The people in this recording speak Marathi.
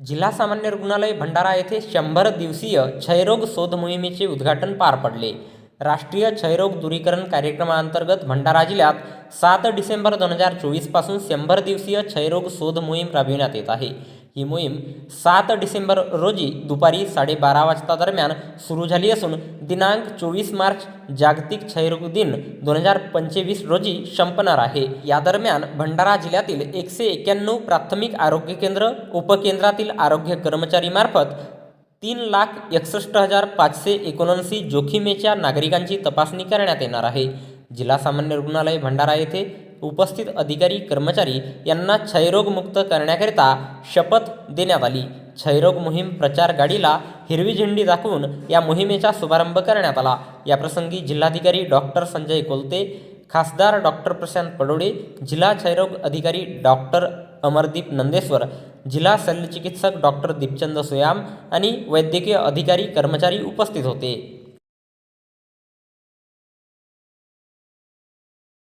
जिल्हा सामान्य रुग्णालय भंडारा येथे शंभर दिवसीय क्षयरोग शोध मोहिमेचे उद्घाटन पार पडले. राष्ट्रीय क्षयरोग दूरीकरण कार्यक्रमाअंतर्गत भंडारा जिल्ह्यात सात डिसेंबर दोन हजार चोवीसपासून शंभर दिवसीय क्षयरोग शोध मोहीम राबविण्यात येत आहे. ही मोहीम सात डिसेंबर रोजी दुपारी साडेबारा वाजता दरम्यान सुरू झाली असून दिनांक चोवीस मार्च जागतिक क्षयरोग दिन दोन हजार पंचवीस रोजी संपणार आहे. या दरम्यान भंडारा जिल्ह्यातील एकशे एक्क्याण्णव प्राथमिक आरोग्य केंद्र उपकेंद्रातील आरोग्य कर्मचारीमार्फत तीन लाख एकसष्ट हजार पाचशे एकोणऐंशी जोखीमेच्या नागरिकांची तपासणी करण्यात येणार आहे. जिल्हा सामान्य रुग्णालय भंडारा येथे उपस्थित अधिकारी कर्मचारी यांना क्षयरोगमुक्त करण्याकरिता शपथ देण्यात आली. क्षयरोग मोहीम प्रचार गाडीला हिरवी झेंडी दाखवून या मोहिमेचा शुभारंभ करण्यात आला. याप्रसंगी जिल्हाधिकारी डॉक्टर संजय कोलते खासदार डॉक्टर प्रशांत पडोळे जिल्हा क्षयरोग अधिकारी डॉक्टर अमरदीप नंदेश्वर जिल्हा शल्यचिकित्सक डॉक्टर दीपचंद सोयाम आणि वैद्यकीय अधिकारी कर्मचारी उपस्थित होते.